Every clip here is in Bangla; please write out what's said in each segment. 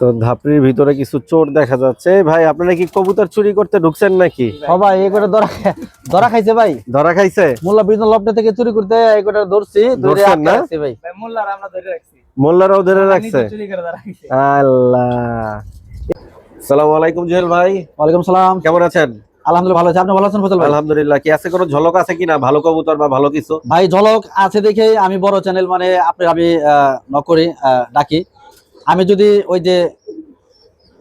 তো ধাপড়ির ভিতরে কিছু চোর দেখা যাচ্ছে। ভাই আপনারা কি কবুতর চুরি করতে ঢুকছেন নাকি? সবাই এই করে ধরা ধরা খাইছে ভাই। ধরা খাইছে? মোল্লা বিজন লবটা থেকে চুরি করতে এই করে ধরছি ধরে না? রাখছি ভাই। মোল্লার আমরা ধরে রাখছি। মোল্লারাও ধরে রাখছে? চুরি করে ধরা রাখছি আল্লাহ। সালাম আলাইকুম জুয়েল ভাই। ওয়ালাইকুম সালাম। কেমন আছেন? আলহামদুলিল্লাহ ভালো আছি। আপনি ভালো আছেন ফজল ভাই? আলহামদুলিল্লাহ। কি আছে কোনো ঝলক আছে কিনা? ভালো কবুতর বা ভালো কিছু? ভাই ঝলক আছে দেখে আমি বড় চ্যানেল মানে আপনি আমি নকরি ডাকি। আমি যদি ওই যে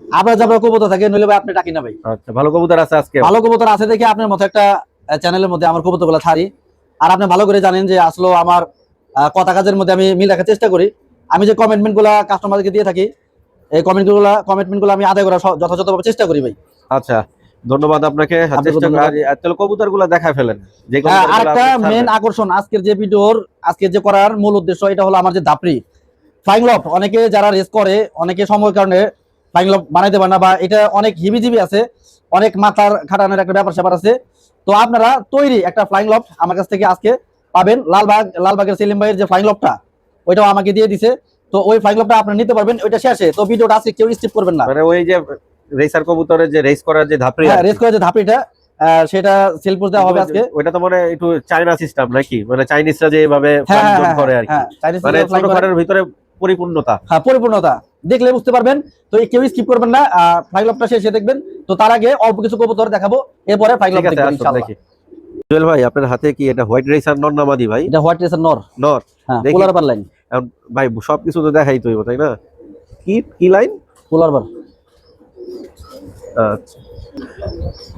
আবার যাবার কবুতর থাকে নইলে ভাই আপনি ডাকি না ভাই। আচ্ছা ভালো কবুতর আছে আজকে? ভালো কবুতর আছে দেখে আপনার মতো একটা চ্যানেলের মধ্যে আমার কবুতরগুলো ছাড়ি। আর আপনি ভালো করে জানেন যে আসলে আমার কথা কাজের মধ্যে আমি মিল রাখার চেষ্টা করি। আমি যে কমেন্টমেন্টগুলা কাস্টমারকে দিয়ে থাকি এই কমেন্টগুলা কমেন্টমেন্টগুলো আমি আদায় করার যথাযথভাবে চেষ্টা করি ভাই। আচ্ছা ধন্যবাদ আপনাকে। কবুতরগুলা দেখা ফেলেন। যে হ্যাঁ, কবুতরগুলো আর একটা মেন আকর্ষণ আজকের যে ভিডিওর আজকে যে করার মূল উদ্দেশ্য এটা হলো আমার যে দাপড়ি ফ্লাইং লফট অনেকে যারা রেস করে অনেকে সময়ের কারণে ফ্লাইং লফট বানাইতে পারে না বা এটা অনেক হিবিজিবি আছে অনেক মাথার খাটানোর একটা ব্যাপার স্যাপার আছে। তো আপনারা তৈরি একটা ফ্লাইং লফট আমার কাছ থেকে আজকে পাবেন লালবাগ লালবাগের সেলিম ভাইয়ের যে ফ্লাইং লফটটা ওইটাও আমাকে দিয়ে দিছে। তো ওই ফ্লাইং লফটটা আপনারা নিতে পারবেন ওইটা শেষে। তো ভিডিওটা আজকে কেউ স্কিপ করবেন না। মানে ওই যে রেসার কবুতরের যে রেস করার যে ধাপড়ি হ্যাঁ রেস করে যে ধাপড়িটা সেটা সেল করতে হবে আজকে। ওইটা তো মানে একটু চাইনা সিস্টেম নাকি? মানে চাইনিজরা যে এভাবে হ্যাঁ হ্যাঁ হ্যাঁ, করে আর কি। মানে করে। ছোটখাটোর ভিতরে পরিপূর্ণতা। হ্যাঁ পরিপূর্ণতা। দেখলে বুঝতে পারবেন। তো কেউ স্কিপ করবেন না। ফ্লাইং লবটা শেষে দেখবেন। তো তার আগে অল্প কিছু কবুতর দেখাবো। এরপরে দেখবেন দেখি। জুয়েল ভাই আপনার হাতে কি এটা হোয়াইট রেসার নন নামাদি ভাই? এটা হোয়াইট রেসার নর। নর। হ্যাঁ পোলার বার লাইন ভাই সবকিছু তো দেখাই তৈব তাই না? কি কি লাইন পোলার বার আচ্ছা।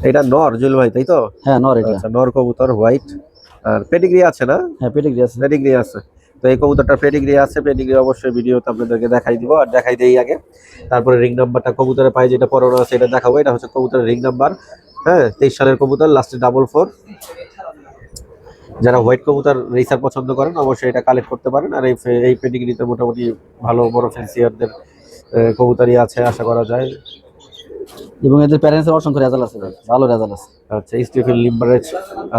এটা নর জুয়েল ভাই তাই তো? হ্যাঁ নর এটা। আচ্ছা নর কবুতর হোয়াইট আর পেডিগ্রি আছে না? হ্যাঁ পেডিগ্রি আছে। পেডিগ্রি আছে। তো এই কবুতরটা পেডিগ্রি আছে পেডিগ্রি অবশ্যই ভিডিওতে আপনাদেরকে দেখাই দিব আর দেখাই দেই আগে। তারপরে রিং নাম্বারটা কবুতরের পায়ে যেটা পড়ানো আছে এটা দেখাবো এটা হচ্ছে কবুতরের রিং নাম্বার হ্যাঁ তেইশ সালের কবুতর লাস্টে ডাবল ফোর যারা হোয়াইট কবুতর রেসার পছন্দ করেন অবশ্যই এটা কালেক্ট করতে পারেন আর এই এই পেডিগ্রিতে মোটামুটি ভালো বড় ফ্যান্সিয়ারদের কবুতরই আছে আশা করা যায়। এবং এদের প্যারেন্টসের অসংখ্য রেজাল্ট আছে ভালো রেজাল্ট আছে। আচ্ছা স্টিফেন লিম্বারেজ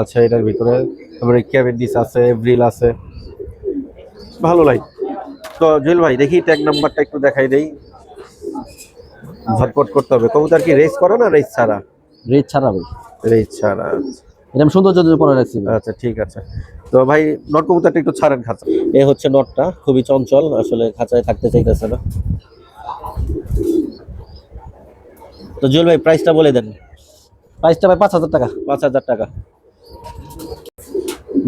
আছে এটার ভিতরে। তারপরে ক্যাভেন্ডিস আছে এভরিল আছে। ভালো লাইন তো জুয়েল ভাই দেখি ট্যাগ নাম্বারটা একটু দেখাই দেই। ঝটপট করতে হবে। কবুতর কি রেস করো না রেস ছাড়া? রেট ছাড়া ভাই। রেস ছাড়া এটা আমি সৌন্দর্য জন্য পরে রাখছি আচ্ছা ঠিক আছে। তো ভাই নট কবুতরটা একটু ছাড়েন খাঁচা। এ হচ্ছে নটটা খুবই চঞ্চল আসলে খাঁচায় থাকতে চাইতেছে না। তো জুয়েল ভাই প্রাইসটা বলে দেন। প্রাইসটা ভাই পাঁচ হাজার টাকা। পাঁচ হাজার টাকা।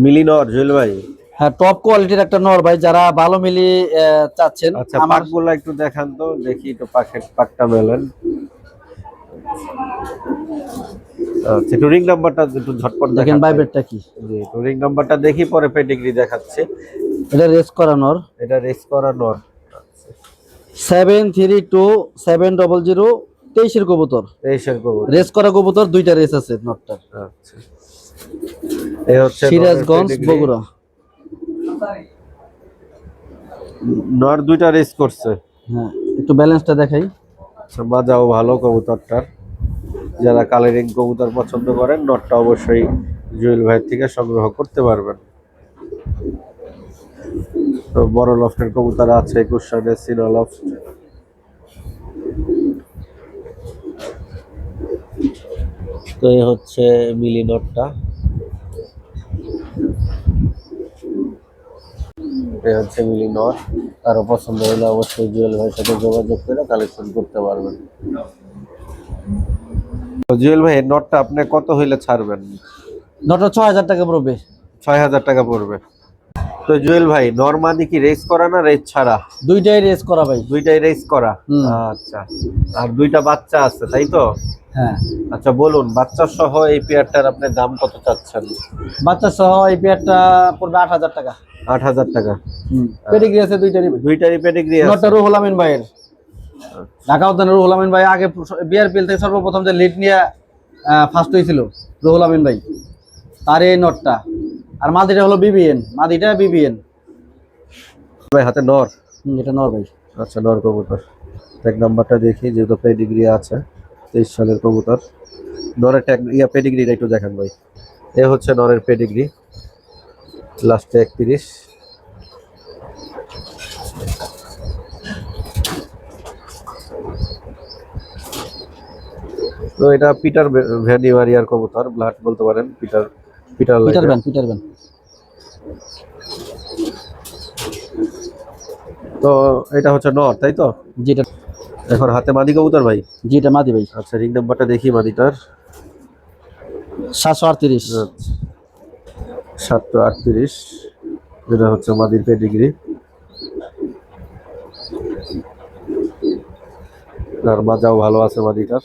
মিলিনর জুয়েল ভাই। হ্যাঁ টপ কোয়ালিটির একটা নর ভাই যারা ভালো মিলি চাচ্ছেন। আচ্ছা আমার পাকগুলো একটু দেখান তো দেখি একটু পাখের পাকটা মেলেন আচ্ছা একটু নাম্বারটা একটু ঝটপট দেখেন দেখেন কি? জি নাম্বারটা দেখি পরে পেডিগ্রি দেখাচ্ছে। এটা রেস করা নর। এটা রেস করা নর। Seven three two seven double zero তেইশের কবুতর। তেইশের কবুতর। রেস করা কবুতর দুইটা রেস আছে আচ্ছা। এই হচ্ছে সিরাজগঞ্জ বগুড়া। নর দুইটা রেস করছে। হ্যাঁ একটু ব্যালেন্সটা দেখাই। আচ্ছা, মাজাও ভালো কবুতরটার। যারা কালারিং কবুতর পছন্দ করেন নটটা অবশ্যই জুয়েল ভাইয়ের থেকে সংগ্রহ করতে পারবেন। তো বড় লফটের কবুতর আছে একুশ কুশনের সিনো লফট। তো এই হচ্ছে মিলি নটটা এই হচ্ছে মিলি নট কারও পছন্দ হলে অবশ্যই জুয়েল ভাইয়ের সাথে যোগাযোগ করে কালেকশন করতে পারবেন। জুয়েল ভাই নটটা আপনি কত হইলে ছাড়বেন? নটটা ছয় হাজার টাকা পড়বে। ছয় হাজার টাকা পড়বে। তো জুয়েল ভাই নর্মালি কি রেস করা না রেস ছাড়া? দুইটাই রেস করা ভাই। দুইটাই রেস করা? আচ্ছা। আর দুইটা বাচ্চা আছে তাই তো? হ্যাঁ। আচ্ছা বলুন বাচ্চা সহ এই পেয়ারটার আপনি দাম কত চাচ্ছেন? বাচ্চা সহ এই পেয়ারটা পড়বে আট হাজার টাকা। আট হাজার টাকা। পেডিগ্রি আছে দুইটারই দুইটারই পেডিগ্রি আছে? নটটা রুহুল আমিন ভাইয়ের। ঢাকা উদ্যানের রুহুল আমিন ভাই আগে বিআরপিএল থেকে সর্বপ্রথম যে লিড নিয়ে ফার্স্ট হয়েছিল রুহুল আমিন ভাই। তার এই নটটা। আর মাদিটা হলো বিবিএন মাদিটা বিবিএন। ভাই হাতে নর? এটা নর ভাই। আচ্ছা নর কবুতর। ট্যাগ নাম্বারটা দেখি যেহেতু পেডিগ্রি আছে তেইশ সালের কবুতর। নরের ট্যাগ ইয়া পেডিগ্রিটা একটু দেখান ভাই। এ হচ্ছে নরের পেডিগ্রি লাস্টে একত্রিশ। তো এটা পিটার ভ্যানিওয়ারিয়ার কবুতর ব্লাড বলতে পারেন পিটার পিটার পিটার। ব্যান পিটার ব্যান তো এটা হচ্ছে নর তাই তো? যেটা এখন হাতে মাদি কবুতর ভাই? যেটা মাদি ভাই। আচ্ছা রিং নাম্বারটা দেখি মাদিটার। সাতশো আটত্রিশ। আচ্ছা। সাতশো আটত্রিশ। এটা হচ্ছে মাদির পেডিগ্রি আর মাজাও ভালো আছে মাদিটার।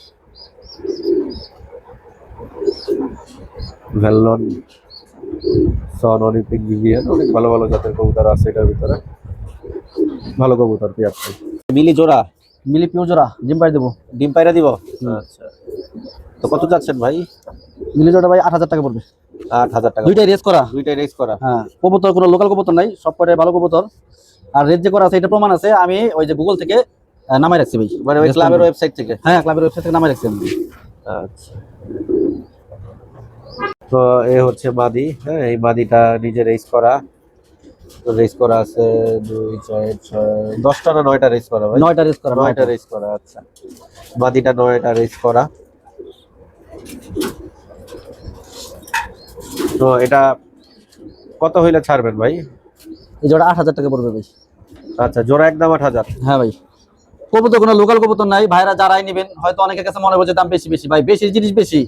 ভ্যালন সন অলিম্পিক বিবিএন অনেক ভালো ভালো জাতের কবুতর আছে এটার ভিতরে। ভালো কবুতর পেয়ে আপনি মিলি জোড়া। মিলি পিও জোড়া জিম পাই দেবো। ডিম পায়রা দিব? আচ্ছা। তো কত যাচ্ছেন ভাই? মিলি জোড়া ভাই আট হাজার টাকা পড়বে। আট হাজার টাকা। দুইটাই রেস করা। দুইটাই রেস করা। হ্যাঁ কবুতর কোনো লোকাল কবুতর নাই সব কটাই ভালো কবুতর। আর রেট যে করা আছে এটা প্রমাণ আছে আমি ওই যে গুগল থেকে নামাই রাখছি ভাই। মানে ওই ক্লাবের ওয়েবসাইট থেকে? হ্যাঁ ক্লাবের ওয়েবসাইট থেকে নামাই রাখছি আমি। আচ্ছা। তো এ হচ্ছে মাদি হ্যাঁ এই মাদিটা নিজে রেস করা। রেস করা আছে দুই চার ছয় দশটা না নয়টা রেস করা ভাই? নয়টা রেস করা নয়টা রেস করা আচ্ছা। মাদিটা নয়টা রেস করা। তো এটা কত হইলে ছাড়বেন ভাই? এই জোড়া আট হাজার টাকা পড়বে ভাই। আচ্ছা জোড়া একদম আট হাজার। হ্যাঁ ভাই। কবুতর কোনো লোকাল কবুতর নাই ভাইরা যারাই নেবেন হয়তো অনেকের কাছে মনে হচ্ছে দাম বেশি বেশি। ভাই বেশি জিনিস বেশি।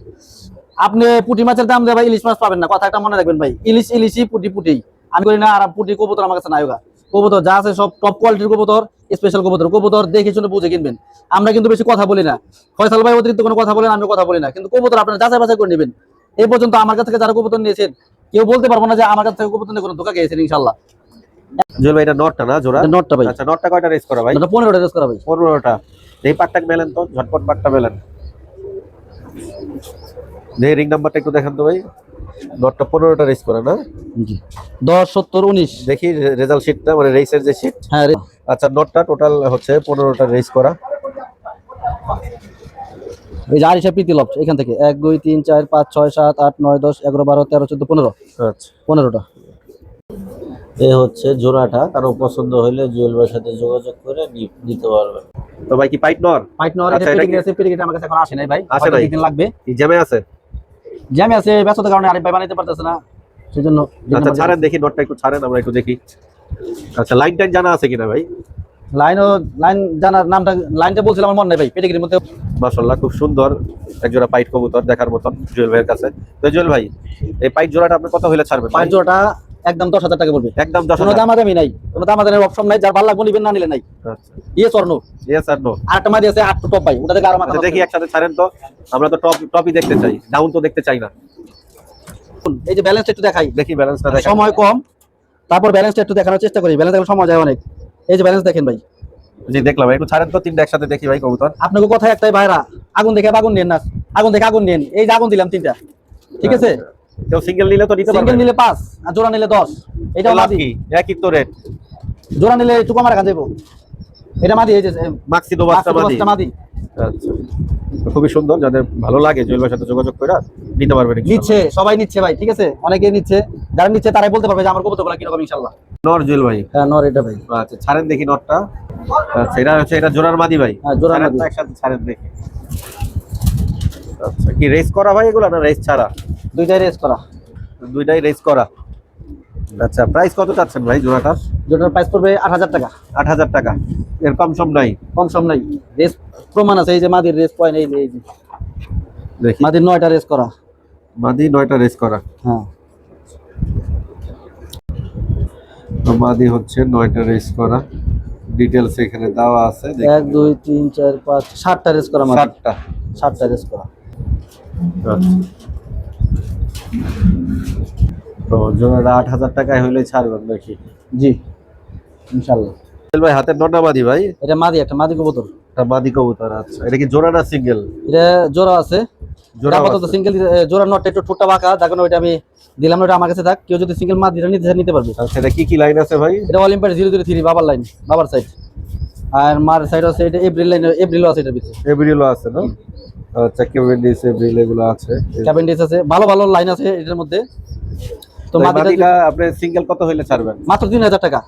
আপনি পুঁটি মাছের দাম দেয় ভাই ইলিশ মাছ পাবেন না। কথা একটা মনে রাখবেন ভাই। ইলিশ ইলিশই পুঁটি পুঁটি। আমি করি না আর পুঁটি কবুতর আমার কাছে নাই কবুতর যা আছে সব টপ কোয়ালিটির কবুতর স্পেশাল কবুতর। কবুতর দেখে শুনে বুঝে কিনবেন। আমরা কিন্তু বেশি কথা বলি না। ফয়সাল ভাই অতিরিক্ত কোনো কথা বলেন আমি কথা বলি না। কিন্তু কবুতর আপনারা যাচাই বাছাই করে নেবেন। এই পর্যন্ত আমার কাছ থেকে যারা কবুতর নিয়েছেন কেউ বলতে পারব না যে আমার কাছ থেকে কবুতর নিয়ে কোনো ধোকা গিয়েছেন ইনশাল্লাহ জুয়েল ভাই এটা নটটা না জোড়া? নটটা ভাই। আচ্ছা নটটা কয়টা রেস করা ভাই? এটা পনেরোটা রেস করা ভাই। পনেরোটা। এই পাটটা মেলেন তো ঝটপট পাটটা মেলেন। দেখি রিং নাম্বারটা একটু দেখান তো ভাই। নটটা পনেরোটা রেস করা না জি। দশ সত্তর উনিশ। দেখি রেজাল্ট শিটটা মানে রেসের যে শিট হ্যাঁ আচ্ছা নটটা টোটাল হচ্ছে পনেরোটা রেস করা। এই যে আরিশা প্রীতি লফট এখান থেকে। এক দুই তিন চার পাঁচ ছয় সাত আট নয় দশ এগারো বারো তেরো চোদ্দ পনেরো। আচ্ছা। পনেরোটা। এ হচ্ছে জোড়াটা। কারও পছন্দ হলে জুয়েল সাথে যোগাযোগ করে নিতে পারবেন। তো ভাই কি পাইট নর? পাইট নেওয়ার আচ্ছা, এটা কি- আছে পেটিগ্রি আমার কাছে এখন আসে নাই ভাই। আসে নাই? দিন লাগবে? কি জ্যামে আছে? জ্যামে আছে ব্যস্ততার কারণে আরিফ ভাই বানাইতে পারতেছে না সেই জন্য আচ্ছা ছাড়েন দেখি নটটা একটু ছাড়েন আমরা একটু দেখি। আচ্ছা লাইন টাইন জানা আছে কিনা ভাই? লাইনও লাইন জানার নামটা লাইনটা বলছিলাম আমার মনে নাই ভাই পেটিগ্রির মধ্যে। মাশাল্লাহ খুব সুন্দর একজোড়া পাইট কবুতর দেখার মতন জুয়েল ভাইয়ের কাছে। তো জুয়েল ভাই এই পাইট জোড়াটা আপনি কত হইলে ছাড়বেন? পাইট জোড়াটা একদম দশ হাজার টাকা পড়বে একদম দশ কোনো দামাদামি নাই কোনো দামাদামের অপশন নাই যার ভালো লাগবে নিবেন না নিলে নাই। ইয়ে স্বর্ণ ইয়েস আর নো আর একটা মাদি আছে আট টপ ভাই ওটা থেকে আর আচ্ছা দেখি একসাথে ছাড়েন তো। আমরা তো টপ টপই দেখতে চাই ডাউন তো দেখতে চাই না। এই যে ব্যালেন্সটা একটু দেখাই। দেখি ব্যালেন্সটা দেখেন সময় কম তারপর ব্যালেন্সটা একটু দেখানোর চেষ্টা করি। ব্যালেন্স দেখানোর সময় যায় অনেক। এই যে ব্যালেন্স দেখেন ভাই। জি দেখলাম। একটু ছাড়েন তো তিনটা একসাথে দেখি ভাই কবুতর। আপনাকে কথা একটাই ভাইরা আগুন দেখে আগুন নেন না। আগুন দেখে আগুন নেন। এই যে আগুন দিলাম তিনটা। ঠিক আছে? কেউ সিঙ্গেল নিলে তো নিতে সিঙ্গেল পারবে। নিলে পাঁচ আর জোড়া নিলে দশ। এটা লাভ কি একই তো রেট জোড়া নিলে একটু কমার কান যাব এটা মাদি এই যে মাক্সি দো বাচ্চা মাদি। আচ্ছা। খুবই সুন্দর যাদের ভালো লাগে জুয়েল সাথে যোগাযোগ করে নিতে ইনশাআল্লাহ। নিচ্ছে সবাই নিচ্ছে ভাই ঠিক আছে? অনেকে নিচ্ছে যারা নিচ্ছে তারাই বলতে পারবে যে আমার কবুতরগুলো কীরকম ইনশাল্লাহ নর জুয়েল ভাই। হ্যাঁ নর এটা ভাই। আচ্ছা ছাড়েন দেখি নটটা আচ্ছা এটা হচ্ছে এটা জোড়ার মাদি ভাই। হ্যাঁ, জোড়ার মাদি। একসাথে ছাড়েন দেখি। আচ্ছা কি রেস করা ভাই এগুলো না রেস ছাড়া? দুইটাই রেস করা। দুইটাই রেস করা। আচ্ছা প্রাইস কত চাচ্ছেন ভাই জোড়াটার জোড়ার প্রাইস পড়বে আট হাজার টাকা। আট হাজার টাকা। এর কম সম নাই? কম সম নাই। রেস প্রমাণ আছে এই যে মাদির রেস পয়েন্ট এই যে এই যে। দেখি। মাদির নয়টা রেস করা। মাদি নয়টা রেস করা। হ্যাঁ। মাদি হচ্ছে নয়টা রেস করা। ডিটেলস এখানে দেওয়া আছে। এক দুই তিন চার পাঁচ সাতটা রেস করা মাদি। সাতটা। সাতটা রেস করা। আচ্ছা। তো জোড়াটা আট হাজার টাকায় হইলে ছাড়বেন নাকি? জি ইনশাল্লাহ ভাই হাতের নটা মাদি ভাই? এটা মাদি একটা মাদি কবুতর। এটা মাদি কবুতর আচ্ছা। এটা কি জোড়া না সিঙ্গেল? এটা জোড়া আছে। জোড়া আপাতত সিঙ্গেল জোড়া নট একটু ঠোঁটটা বাঁকা দেখুন ওইটা আমি দিলাম ওটা আমার কাছে থাক। কেউ যদি সিঙ্গেল মাছ দিতে নিতে পারবে। আচ্ছা এটা কি কি লাইন আছে ভাই? এটা অলিম্পিয়াড জিরো জিরো থ্রি বাবার লাইন বাবার সাইড আর মার সাইড আছে এটা এপ্রিল লাইন আছে এটার ভিতরে। এভরিলো আছে না? আচ্ছা কেভেন্ডিস এভরিল এগুলো আছে। ক্যাবেন্ডিস আছে। ভালো ভালো লাইন আছে এটার মধ্যে। তো এই মাদিটা আপনি সিঙ্গেল কত হইলে ছাড়বেন? মাত্র তিন হাজার টাকা।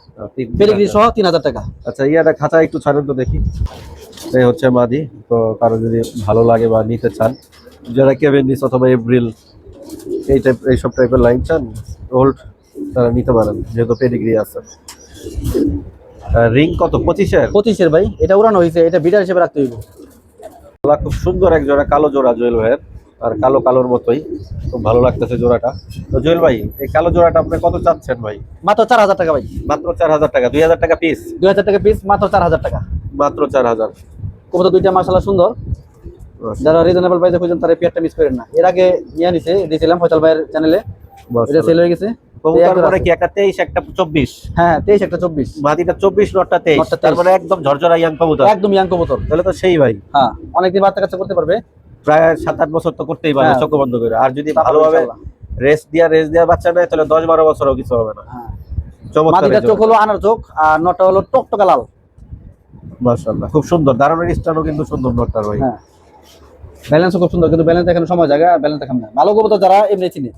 পেডিগ্রি সহ তিন হাজার টাকা। আচ্ছা ইয়াটা খাঁচা একটু ছাড়েন তো দেখি। এই হচ্ছে মাদি তো কারও যদি ভালো লাগে বা নিতে চান যারা কেভেন্ডিস অথবা এপ্রিল এই টাইপ এইসব টাইপের লাইন চান ওল্ড তারা নিতে পারেন যেহেতু পেডিগ্রি আছে। রিং কত? পঁচিশের? পঁচিশের ভাই এটা উড়ানো হয়েছে এটা বিডার হিসেবে রাখতে হইব। গলা খুব সুন্দর এক জোড়া কালো জোড়া জুয়েল ভাইয়ের আর কালো কালোর মতোই। খুব ভালো লাগতেছে জোড়াটা। তো জুয়েল ভাই এই কালো জোড়াটা আপনি কত চাচ্ছেন ভাই? মাত্র চার হাজার টাকা ভাই। মাত্র চার হাজার টাকা দুই হাজার টাকা পিস দুই হাজার টাকা পিস মাত্র চার হাজার টাকা। মাত্র চার হাজার। কবুতর দুইটা মাসালা সুন্দর। যারা রিজনেবল প্রাইসে খুঁজছেন তারা পেয়ারটা মিস করেন না। এর আগে নিয়ে নিছে দিয়েছিলাম ফয়সাল ভাইয়ের চ্যানেলে এটা সেল হয়ে গেছে। কবুতর কি একটা তেইশ একটা চব্বিশ? হ্যাঁ তেইশ একটা চব্বিশ। মাদিটা চব্বিশ নটটা তেইশ। নটটা 23 মানে একদম ঝরঝরা ইয়াং কবুতর। একদম ইয়াং কবুতর। তাহলে তো সেই ভাই। হ্যাঁ অনেকদিন বাচ্চা কাচ্চা করতে পারবে। প্রায় সাত আট বছর তো করতেই হ্যাঁ। চোখ বন্ধ করে। আর যদি ভালোভাবে রেস্ট দিয়া রেস্ট দিয়া বাচ্চা নেয় তাহলে দশ বারো বছরও কিছু হবে না। হ্যাঁ। চোখ হলো আনার চোখ আর নটা হলো টকটকা লাল। মাশাআল্লাহ খুব সুন্দর। দারুণের স্টানও কিন্তু সুন্দর নটটার ভাই। হ্যাঁ। ব্যালেন্সও খুব সুন্দর কিন্তু ব্যালেন্স এখানে সময় জায়গা ব্যালেন্স দেখাম না। ভালো কবুতর যারা এমনি চিনে।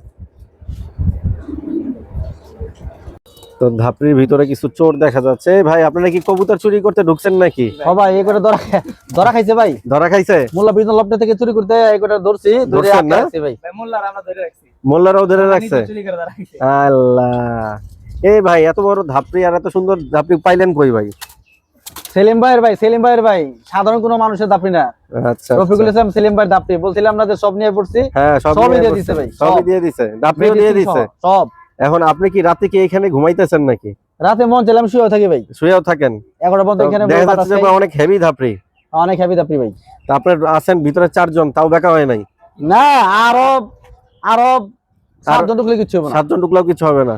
তো ধাপড়ির ভিতরে কিছু চোর দেখা যাচ্ছে। এই ভাই আপনারা কি কবুতর চুরি করতে ঢুকছেন নাকি? সবাই এই করে ধরা ধরা খাইছে ভাই। ধরা খাইছে? মোল্লা বিজন থেকে চুরি করতে এই করে ধরছি ধরে? রাখছি ভাই। ভাই মোল্লার আমরা ধরে রাখছি। মোল্লারাও ধরে রাখছে? চুরি করে ধরা রাখছে আল্লাহ। এই ভাই এত বড় ধাপড়ি আর এত সুন্দর ধাপড়ি পাইলেন কই ভাই? সেলিম ভাইয়ের ভাই সেলিম ভাইয়ের ভাই সাধারণ কোনো মানুষের দাপড়ি না। আচ্ছা রফিকুল ইসলাম সেলিম ভাইয়ের দাপড়ি বলছিলাম না যে সব নিয়ে পড়ছি হ্যাঁ সবই দিয়ে দিছে ভাই, সবই সব। দিয়ে দিছে। দিয়ে দিছে। সব। এখন আপনি কি রাতে কি এখানে ঘুমাইতেছেন নাকি? রাতে মন চাইলাম শুয়েও থাকি ভাই। শুয়েও থাকেন? এগারো পর্যন্ত এখানে দেখা যাচ্ছে যে অনেক হেভি ধাপড়ি। অনেক হ্যাপি দাপড়ি ভাই। তা আপনার আছেন ভিতরে চারজন তাও দেখা হয় নাই? না আরও আরও সাতজন ঢুকলে কিছু হবে না। সাতজন ঢুকলেও কিছু হবে না।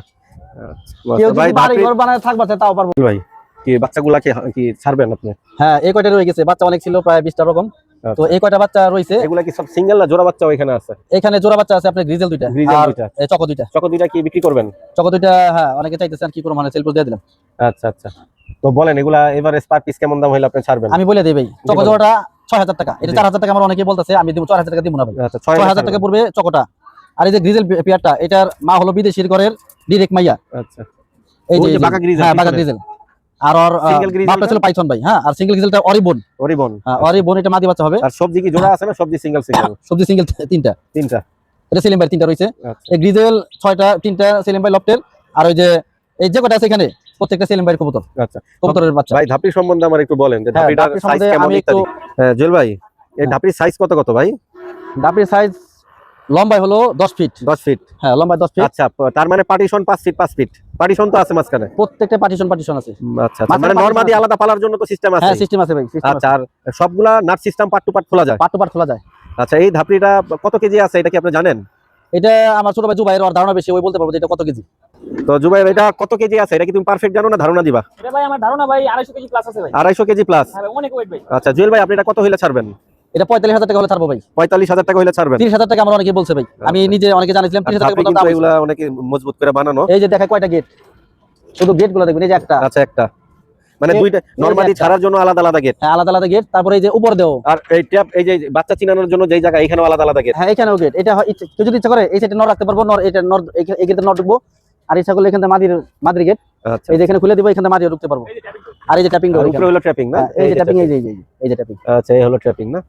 আচ্ছা, কেউ যদি বাড়ি ঘর বানায় থাকবে তাও পারব। ভাই কি বাচ্চাগুলা কি কি ছাড়বেন আপনি? হ্যাঁ এই কয়টা রয়ে গেছে। বাচ্চা অনেক ছিল প্রায় বিশটা রকম। তো আচ্ছা। এই কয়টা বাচ্চা রয়েছে? এগুলা কি সব সিঙ্গেল না জোড়া বাচ্চা ওইখানে আছে? এখানে জোড়া বাচ্চা আছে আপনার গ্রিজেল দুইটা। গ্রিজেল আর দুইটা। এই চকো দুইটা। চকো দুইটা কি বিক্রি করবেন? চকো দুইটা হ্যাঁ অনেকে চাইতেছেন কি করব মানে সেলফ দিয়ে দিলাম। আচ্ছা আচ্ছা। তো বলেন এগুলা এবারে পার পিস কেমন দাম হইলে আপনি ছাড়বেন? আমি বলে দিই ভাই চকো জোড়াটা ছয় হাজার টাকা। এটা জি। চার হাজার টাকা আমার অনেকে বলতেছে আমি দিব চার হাজার টাকা দিব না ভাই। আচ্ছা ছয় ছয় হাজার টাকা। পড়বে চকোটা। আর এই যে গ্রিজেল পেয়ারটা এটার মা হলো বিদেশির ঘরের ডিরেক্ট মাইয়া। আচ্ছা। এই যে যে এই যে, বাঁকা গ্রিজেল হ্যাঁ বাঁকা গ্রিজেল। আর ওর বাপটা ছিল পাইথন ভাই হ্যাঁ আর সিঙ্গেল গ্রিজেলটা অরিবন। অরিবন। হ্যাঁ অরিবন এটা মাদি বাচ্চা হবে। আর সবজি কি জোড়া আছে না সবজি সিঙ্গেল সিঙ্গেল সবজি সিঙ্গেল তিনটা। তিনটা। এটা সেলিম ভাই তিনটা রয়েছে। আচ্ছা। এই গ্রিজেল ছয়টা তিনটা সেলিম ভাই লফটের। আর ওই যে এই যে কটা আছে এখানে প্রত্যেকটা সেলিম ভাইয়ের কবুতর। আচ্ছা। কবুতরের বাচ্চা। ভাই ধাপড়ি সম্বন্ধে আমার একটু বলেন যে হ্যাঁ, ধাপড়িটার সাইজ কেমন ইত্যাদি একটু- হ্যাঁ জুয়েল ভাই এই হ্যাঁ। ধাপড়ির সাইজ কত কত ভাই? ডাপড়ির সাইজ লম্বাই হলো দশ ফিট দশ ফিট হ্যাঁ লম্বাই দশ ফিট আচ্ছা তার মানে পার্টিশন পাঁচ ফিট পাঁচ ফিট পার্টিশন তো আছে মাঝখানে। প্রত্যেকটা পার্টিশন পার্টিশন আছে। আচ্ছা আচ্ছা। মানে নরমাদি আলাদা পালার জন্য তো সিস্টেম আছে। হ্যাঁ সিস্টেম আছে ভাই আচ্ছা আর সবগুলা nut system part two part খোলা যায়? পার্ট টু পার্ট খোলা যায়। আচ্ছা এই ধাপড়িটা কত কেজি আছে এটা কি আপনি জানেন? এটা আমার ছোট ভাই জুবাইয়ের ওর ধারণা বেশি ওই বলতে পারব যে এটা কত কেজি। তো জুবাই এটা কত কেজি আছে? এটা কি তুমি পারফেক্ট জানো না ধারণা দিবা? এটা ভাই আমার ধারণা ভাই আড়াইশো কেজি প্লাস আছে ভাই। আড়াইশো কেজি প্লাস হ্যাঁ ভাই অনেক ওয়েট ভাই। আচ্ছা জুয়েল ভাই আপনি এটা কত হইলে ছাড়বেন? এটা পঁয়তাল্লিশ হাজার টাকা হলে ছাড়বো ভাই। পঁয়তাল্লিশ হাজার টাকা হইলে ছাড়বেন। তিরিশ হাজার টাকা আমার অনেকে বলছে ভাই। আমি নিজে অনেকে জানিয়েছিলাম তিরিশ হাজার টাকা অনেকে মজবুত করে বানানো। এই যে দেখায় কয়টা গেট শুধু গেটগুলো দেখবেন এই যে একটা। আচ্ছা একটা। মানে দুইটা নরমালি ছাড়ার জন্য আলাদা আলাদা গেট হ্যাঁ আলাদা আলাদা গেট তারপরে এই যে উপর দেও। আর এই ট্যাপ এই যে বাচ্চা চিনানোর জন্য যেই জায়গা এখানেও আলাদা আলাদা গেট হ্যাঁ এখানেও গেট এটা কেউ যদি ইচ্ছা করে এই সাইডে নর রাখতে পারব নর এটা নর এই গেটে নর ঢুকবো। আর ইচ্ছা করলে এখানে মাদির মাদির গেট আচ্ছা এই যে এখানে খুলে দিব এখানে মাদিও ঢুকতে পারব। আর এই যে ট্যাপিং উপরে হলো ট্র্যাপিং না? এই যে ট্যাপিং এই যে এই যে ট্যাপিং আচ্ছা এই হলো ট্র্যাপিং না?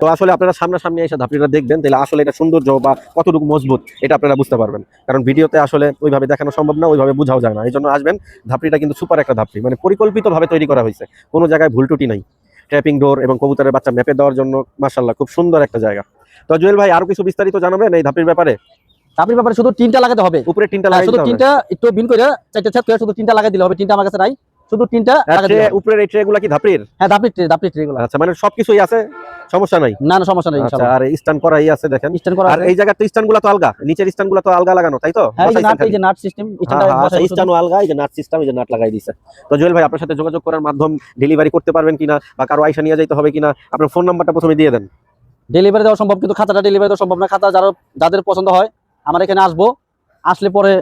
তো আসলে আপনারা সামনাসামনি এসে ধাপড়িটা দেখবেন তাহলে আসলে এটা সৌন্দর্য বা কতটুকু মজবুত এটা আপনারা বুঝতে পারবেন। কারণ ভিডিওতে আসলে ওইভাবে দেখানো সম্ভব না ওইভাবে বোঝাও যায় না। এই জন্য আসবেন ধাপড়িটা কিন্তু সুপার একটা ধাপড়ি। মানে পরিকল্পিতভাবে তৈরি করা হয়েছে। কোনো জায়গায় ভুল ত্রুটি নাই। ট্র্যাপিং ডোর এবং কবুতরের বাচ্চা ম্যাপে দেওয়ার জন্য মার্শাল্লাহ খুব সুন্দর একটা জায়গা। তো জুয়েল ভাই আরও কিছু বিস্তারিত জানাবেন এই ধাপড়ির ব্যাপারে? ট্যাপিং ব্যাপারে শুধু তিনটা লাগাতে হবে। উপরে তিনটা হ্যাঁ, শুধু তিনটা একটু বিন করে চারটা ছাদ করে শুধু তিনটা লাগাই দিলে হবে। তিনটা আমার কাছে নাই। শুধু তিনটা দিলে হবে। উপরের এই ট্রে গুলা কি ধাপড়ির হ্যাঁ ট্রে দাপড়ি ট্রে গুলো আচ্ছা মানে সবকিছুই আছে? সমস্যা নাই? না না সমস্যা নেই আচ্ছা আর স্ট্যান্ড করাই আছে দেখেন। স্ট্যান্ড করা আর এই জায়গার তো স্ট্যান্ড তো আলগা। নিচের স্ট্যান্ডগুলা তো আলগা লাগানো তাই তো? হ্যাঁ এই যে নাট এই যে নাট সিস্টেম হ্যাঁ, আচ্ছা, আলগা এই যে নাট সিস্টেম এই যে নাট লাগাই দিছে। তো জুয়েল ভাই আপনার সাথে যোগাযোগ করার মাধ্যম ডেলিভারি করতে পারবেন কিনা বা কারও আইসা নিয়ে যাইতে হবে কিনা আপনার ফোন নাম্বারটা প্রথমে দিয়ে দেন। ডেলিভারি দেওয়া সম্ভব কিন্তু খাতাটা ডেলিভারি দেওয়া সম্ভব না। খাতা যারা যাদের পছন্দ হয় আমার এখানে আসব। আসলে পরে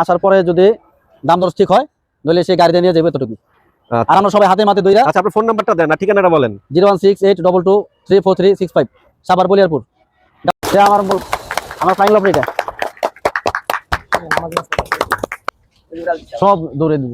আসার পরে যদি দাম দর ঠিক হয় নইলে সেই গাড়িতে নিয়ে যাবে এতটুকু। আচ্ছা। আর আমরা সবাই হাতে মাতে দইরা। আচ্ছা আপনার ফোন নাম্বারটা দেন না ঠিকানাটা বলেন। Zero one six eight double two three four three six five Savar Baliarpur. আমার আমার ফাইন লফ এটা। সব দৌড়ে দিব।